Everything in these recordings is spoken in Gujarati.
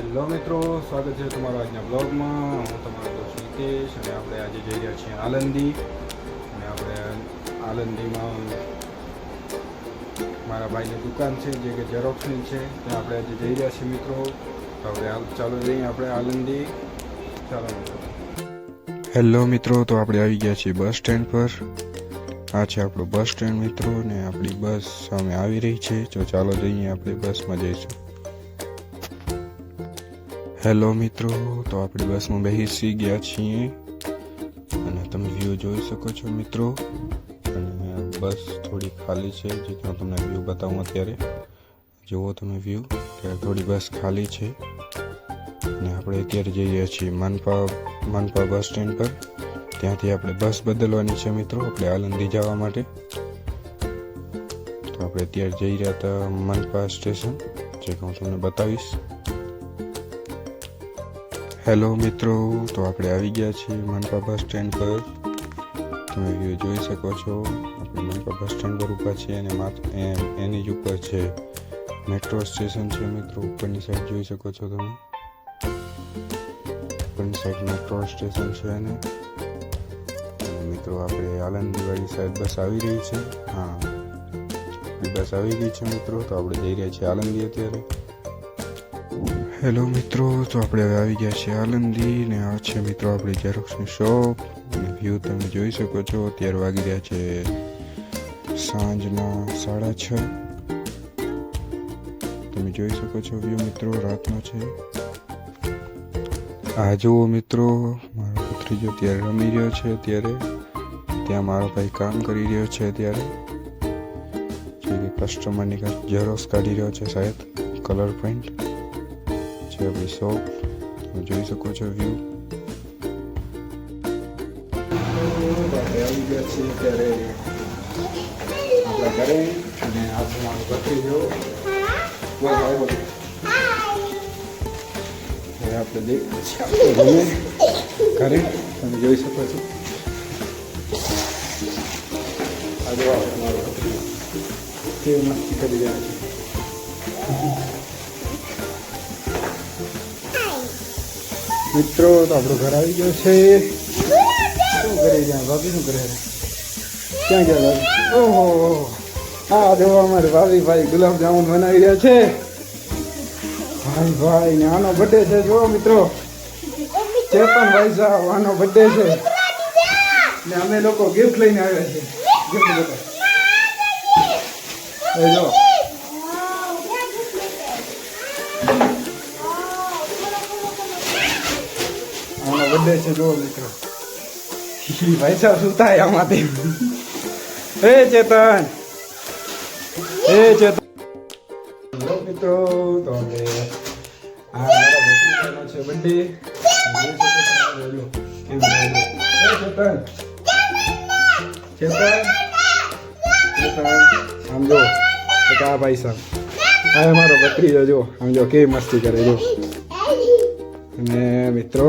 હેલો મિત્રો, સ્વાગત છે તમારા આજના બ્લોગમાં હું તમારો દોસ્ત નિકેશ અને આપણે આજે જઈ રહ્યા છીએ આલંદી. અને આપણે આલંદીમાં મારા ભાઈની દુકાન છે, જે કે ઝેરોક્સની છે. ત્યાં આપણે આજે જઈ રહ્યા છીએ મિત્રો. તો આપણે ચાલો જઈએ આપણે આલંદી. ચાલો મિત્રો. હેલો મિત્રો, તો આપણે આવી ગયા છીએ બસ સ્ટેન્ડ પર. આ છે આપણું બસ સ્ટેન્ડ મિત્રો, ને આપણી બસ સામે આવી રહી છે. તો ચાલો જઈએ આપણે બસમાં જઈશું. હેલો મિત્રો, તો આપણે બસમાં બેસી ગયા છીએ. અને તમે વ્યૂ જોઈ શકો છો મિત્રો. અને બસ થોડી ખાલી છે, જે હું તમને વ્યૂ બતાવું અત્યારે. જુઓ તમે વ્યૂ કે થોડી બસ ખાલી છે. અને આપણે અત્યારે રહ્યા છીએ માનપા માનપા બસ સ્ટેન્ડ પર. ત્યાંથી આપણે બસ બદલવાની છે મિત્રો, આપણે આલંદી જવા માટે. તો આપણે અત્યારે જઈ રહ્યા હતા મનપા સ્ટેશન, જે હું તમને બતાવીશ. હેલો મિત્રો, તો આપણે આવી ગયા છીએ મનપા બસ સ્ટેન્ડ પર. તમે વ્યૂ જોઈ શકો છો. આપણે મનપા બસ સ્ટેન્ડ પર ઊભા છીએ અને માત્ર એની જ ઉપર છે મેટ્રો સ્ટેશન છે મિત્રો. ઉપરની સાઈડ જોઈ શકો છો તમે. ઉપરની સાઈડ મેટ્રો સ્ટેશન છે અને મિત્રો, આપણે આલંદીવાળી સાઈડ બસ આવી રહી છે. હા. બસ આવી ગઈ છે મિત્રો, તો આપણે જઈ રહ્યા છીએ આલંદી અત્યારે. હેલો મિત્રો, તો આપણે હવે આવી ગયા છીએ આલંદી ને આ છે મિત્રો આપણી ઝેરોક્સની શોપ વ્યૂ તમે જોઈ શકો છો, અત્યારે વાગી રહ્યા છે સાંજના સાડા છ. તમે જોઈ શકો છો વ્યૂ મિત્રો, રાતનો છે. આ જુઓ મિત્રો, મારો ભત્રીજો ત્યારે રમી રહ્યો છે અત્યારે. ત્યાં મારો ભાઈ કામ કરી રહ્યો છે અત્યારે. જે કસ્ટમરની ઝેરોક્સ કાઢી રહ્યો છે સાહેબ colour print છે આપણી શોપ તમે જોઈ શકો છો વ્યૂ આવી ગયા છીએ ત્યારે આપણા ઘરે અને આ છે મારો ભત્રીજો બોલ ભાઈ બોલ હવે આપણે જઈ ઘરે ઘરે તમે જોઈ શકો છો આ જો આપણે મારો ભત્રીજો કેવી મસ્તી કરી રહ્યા છે મિત્રો તો આપણું ઘર આવી ગયો છે. શું કરે ત્યાં ભાભી? શું કરે ક્યાં ગયા ઓહો. હા જો અમારે ભાભી ભાઈ ગુલાબજામુન બનાવી રહ્યા છે. ભાઈ ભાઈ ને આનો બર્થડે છે જો મિત્રો. ચેતન ભાઈ સાહેબ આનો બર્થડે છે. ને અમે લોકો ગિફ્ટ લઈને આવ્યા છે ગિફ્ટ લોકો જો બર્થડે છે જો ભાઈ સાહેબ થાય આમાંથી હે ચેતન. હે ચેતન. મિત્રો, તો આપણે છે બર્થડે ચેતન. ચેતન. ચેતન આમ જો ભાઈ સાહેબ. આ મારો ભત્રીજો જો આમ જો કેવી મસ્તી કરે જો અને મિત્રો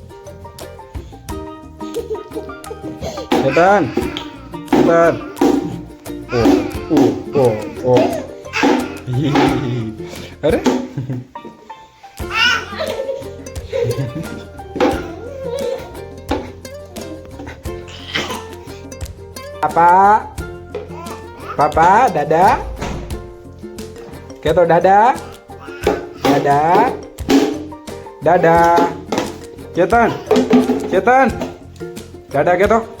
Puntan. Puntan. Oh, oh, oh, oh. Are? Apa? Papa dada Keto dada Dada Dada Cetan Cetan Dada keto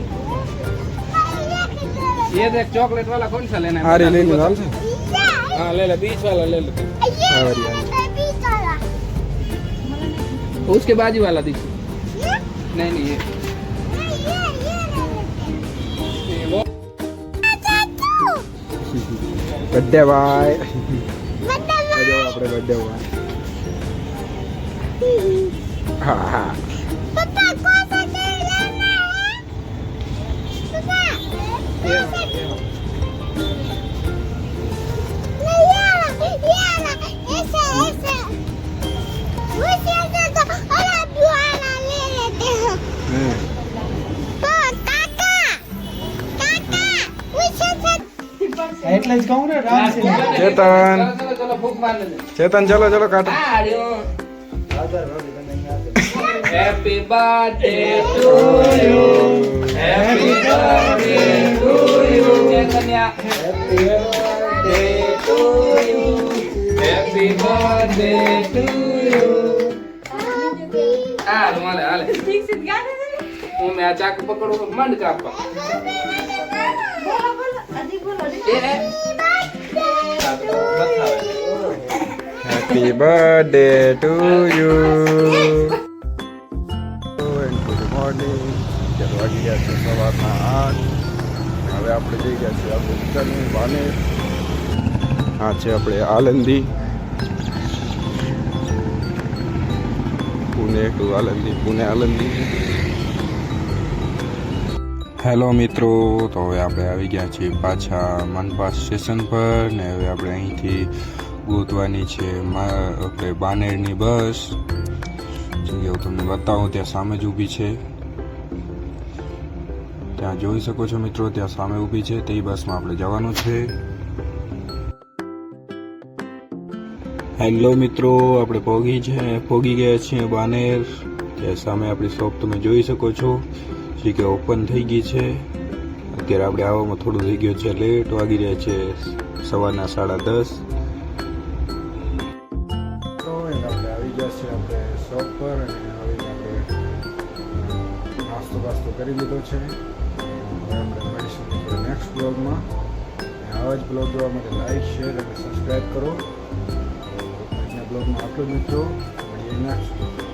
ये देख चॉकलेट वाला कौन सा लेना है? हाँ, अरे ले लो नाम से। हाँ ले ले बीच वाला ले लो। हाँ, उसके बाजू वाला देखिए नहीं नहीं ये। Birthday bye. Birthday bye. अपने बर्थडे भाई हाँ हाँ। Cetan, cetan, jalo, jalo, kata. Happy birthday to you. આ ચાકુ પકડો મંડ કાપવા. Happy birthday to you good morning ચાલો, વાગી ગયા સવારના આઠ. હવે આપણે જઈ ગયા છીએ આપણે ઉત્તરની વાને આ છે આપણે આલંદી. પુણે ટુ આલંદી, પુણે આલંદી. હેલો મિત્રો, તો હવે આપણે આવી ગયા છીએ પાછા મનપા સ્ટેશન પર ને હવે આપણે અહીંથી ગોતવાની છે આપણે બાનેરની બસ. જે હું તમને બતાવું, ત્યાં સામે જ ઊભી છે. ત્યાં જોઈ શકો છો મિત્રો, ત્યાં સામે ઊભી છે, તે બસમાં આપણે જવાનું છે. હેલો મિત્રો, આપણે પોગી છે પોગી ગયા છીએ બાનેર. ત્યાં સામે આપણી શોપ તમે જોઈ શકો છો. જે કે ઓપન થઈ ગઈ છે. અત્યારે આપણે આવવામાં થોડું થઈ ગયું છે લેટ વાગી રહ્યા છે, સવારના સાડા દસ. આવી ગયા છે આપણે શોપ પર અને આવીને આપણે નાસ્તો કરી લીધો છે. નેક્સ્ટ બ્લોગમાં આવા જ બ્લોગ જોવા માટે લાઈક શેર અને સબસ્ક્રાઈબ કરો. આજના બ્લોગમાં આટલું જ મિત્રો. મળીએ નેક્સ્ટ